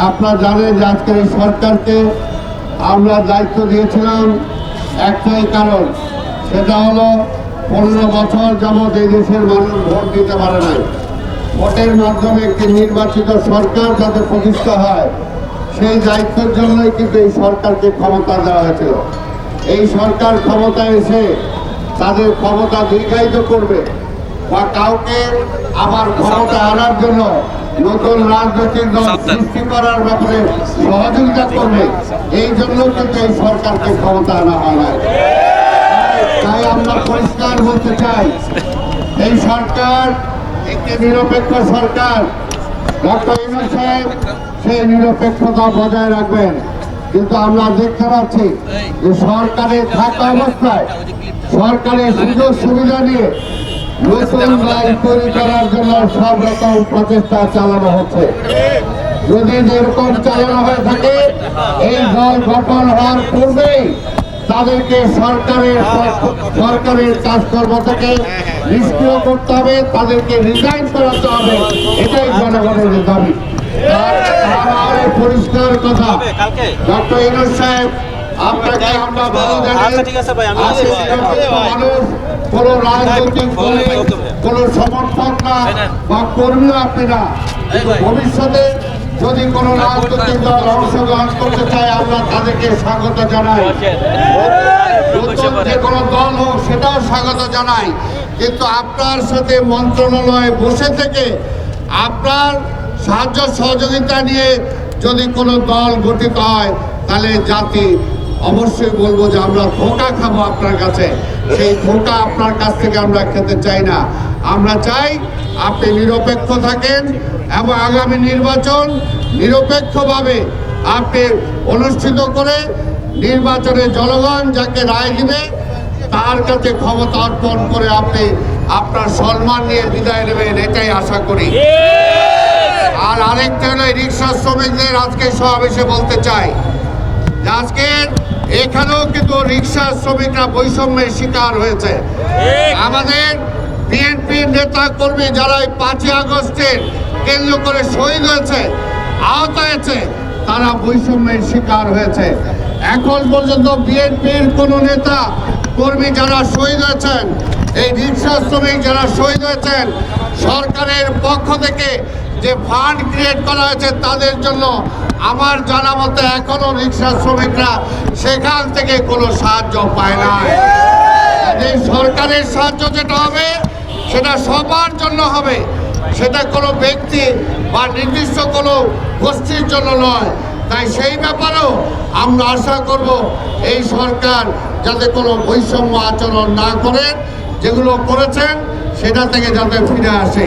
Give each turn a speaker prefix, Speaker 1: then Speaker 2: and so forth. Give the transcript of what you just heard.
Speaker 1: আপনারা জানেন যে আজকের এই সরকারকে আমরা দায়িত্ব দিয়েছিলাম একটাই কারণ, সেটা হলো পনেরো বছর যাবৎ এই দেশের মানুষ ভোট দিতে পারে নাই। ভোটের মাধ্যমে একটি নির্বাচিত সরকার যাতে প্রতিষ্ঠা হয়, সেই দায়িত্বের জন্যই কিন্তু এই সরকারকে ক্ষমতা দেওয়া হয়েছিল। এই সরকার ক্ষমতায় এসে তাদের ক্ষমতা দীর্ঘায়িত করবে। বা কাউকে আবার ক্ষমতা আনার জন্য নতুন রাজনৈতিক দল সৃষ্টি করার ব্যাপারে সহযোগিতা করবে এই জন্য কিন্তু এই সরকারকে ক্ষমতা আনা হয় না তাই আমরা পরিষ্কার বলতে চাই এই সরকার একটি নিরপেক্ষ সরকার। ডক্টর ইউনুস সাহেব সেই নিরপেক্ষতা বজায় রাখবেন। কিন্তু আমরা দেখতে পাচ্ছি যে সরকারে থাকা অবস্থায় সরকারের সুযোগ সুবিধা নিয়ে নতুন লাইন তৈরি করার জন্য সব রকম প্রচেষ্টা চালানো হচ্ছে। যদি যেরকম চালানো হয়ে থাকে এই দল গঠন হওয়ার পূর্বেই তাদেরকে সরকারের সরকারের কাজকর্ম থেকে নিষ্ক্রিয় করতে হবে তাদেরকে রিজাইন করাতে হবে এটাই জনগণের দাবি। পরিষ্কার কথা ডক্টর ইনুস সাহেব
Speaker 2: আচ্ছা, ঠিক আছে ভাই, আমি
Speaker 1: কোন রাজনৈতিক দলে কোন সমর্থক না বা কর্মীও আপনি না। ভবিষ্যতে যদি কোন রাজনৈতিক দল অংশগ্রহণ করতে চায় আমরা তাদেরকে স্বাগত জানাই। যে কোনো দল হোক সেটাও স্বাগত জানাই। কিন্তু আপনার সাথে মন্ত্রণালয়ে বসে থেকে আপনার সাহায্য সহযোগিতা নিয়ে যদি কোনো দল গঠিত হয় তাহলে জাতি অবশ্যই বলব যে আমরা ধোকা খাব আপনার কাছে। সেই ধোকা আপনার কাছ থেকে আমরা খেতে চাই না। আমরা চাই আপনি নিরপেক্ষ থাকেন এবং আগামী নির্বাচন নিরপেক্ষভাবে আপনি অনুষ্ঠিত করে নির্বাচনে জনগণ যাকে রায় দিবে তার কাছে ক্ষমতা অর্পণ করে আপনি আপনার সম্মান নিয়ে বিদায় নেবেন এটাই আশা করি। আর আরেকটা হলো এই রিক্সা শ্রমিকদের আজকে সমাবেশে বলতে চাই। যে আজকে এখানেও কিন্তু রিক্সা শ্রমিকরা বৈষম্যের শিকার হয়েছে। আমাদের বিএনপির নেতা কর্মী যারা এই পাঁচই আগস্টের কেন্দ্র করে শহীদ হয়েছে আহত হয়েছে তারা বৈষম্যের শিকার হয়েছে। এখন পর্যন্ত বিএনপির কোনো নেতা কর্মী যারা শহীদ হয়েছেন, এই রিক্সা শ্রমিক যারা শহীদ হয়েছেন, সরকারের পক্ষ থেকে যে ফান্ড ক্রিয়েট করা হয়েছে তাদের জন্য আমার জানা মতে এখনও রিক্সা শ্রমিকরা সেখান থেকে কোনো সাহায্য পায় না। সরকারের সাহায্য যেটা হবে, সেটা সবার জন্য হবে, সেটা কোনো ব্যক্তি বা নির্দিষ্ট কোনো গোষ্ঠীর জন্য নয়। তাই সেই ব্যাপারেও আমরা আশা করব এই সরকার যাতে কোনো বৈষম্য আচরণ না করেন যেগুলো করেছেন, সেটা থেকে যাতে ফিরে আসে।